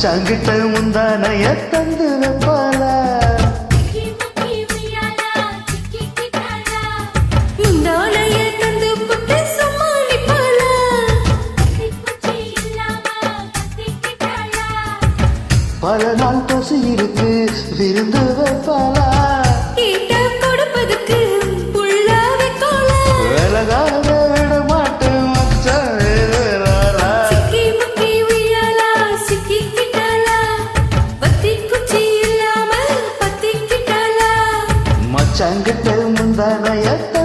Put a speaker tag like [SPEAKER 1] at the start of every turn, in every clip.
[SPEAKER 1] மச்சாங்கிட்ட முந்தானைய தந்து வைப்பாளா. பல நாள் பசி இருக்கு விருந்து வைப்பாளா.
[SPEAKER 2] கொடுப்பதுக்கு
[SPEAKER 1] மச்சாங்கிட்ட
[SPEAKER 2] முந்தனையத்த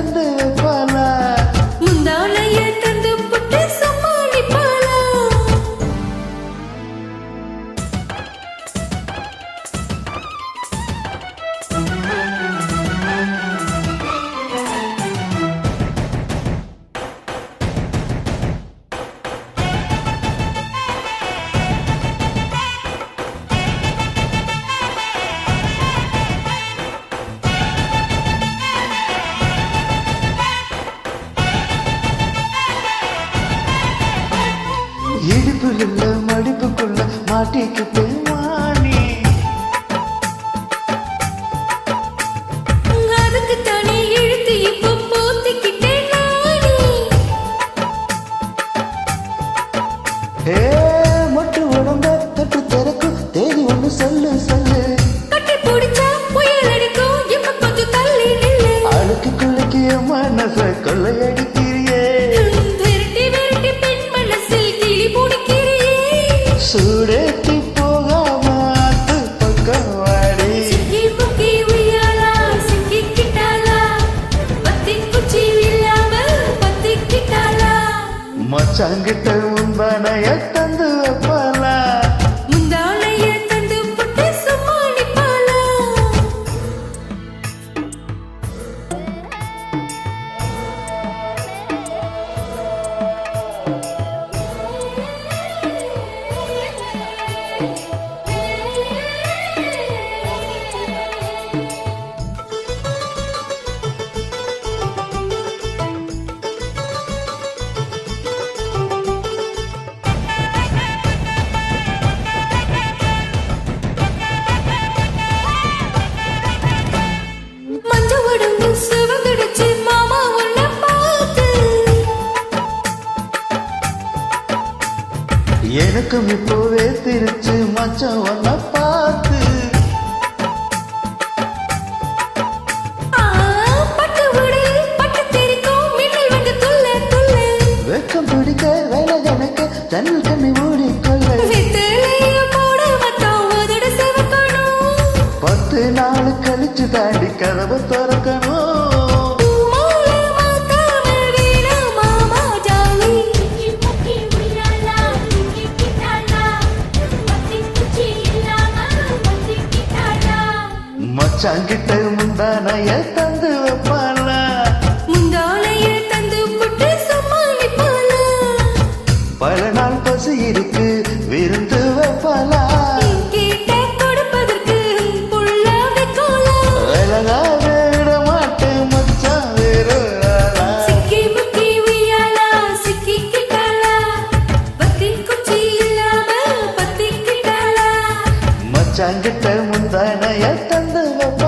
[SPEAKER 1] இடுப்புல மடிப்புக்குள்ள மாட்டிக்கிட்டு மானி
[SPEAKER 2] அதுக்கு தானே இழுத்து இப்போ போத்திக்கிட்டேன் நானே.
[SPEAKER 1] ஏ மொட்டு உடம்ப தொட்டு திறக்கும் தேதி ஒண்ணு சொல்லு சொல்லு.
[SPEAKER 2] கட்டி பிடிச்சா புயல் அடிக்கும். இப்ப கொஞ்சம் தள்ளி நில்லு.
[SPEAKER 1] அழுக்கு மனச கொள்ளையடிக்கிறியே மச்சாங்கிட்ட முந்தானைய தந்து வைப்பாளா
[SPEAKER 2] முந்தானைய தந்து புட்டு சமாளிப்பாளா மஞ்ச
[SPEAKER 1] எனக்கும் இப்போவே திருச்சு மச்சான் ஒன்ன பார்த்து. வெக்கம் பிடிக்க வேலை கணக்க ஜன்னல் கண்ணை மூடிக்கொள்ள. பத்து நாள் கழிச்சு தாண்டி மச்சாங்கிட்ட முந்தானைய தந்து வைப்பாளா
[SPEAKER 2] முந்தானைய தந்து புட்டு சமாளிப்பாளா.
[SPEAKER 1] பல நாள் பசி இருக்கு விருந்து வைப்பாளா
[SPEAKER 2] கட்ட
[SPEAKER 1] முந்தானைய தந்தவப்ப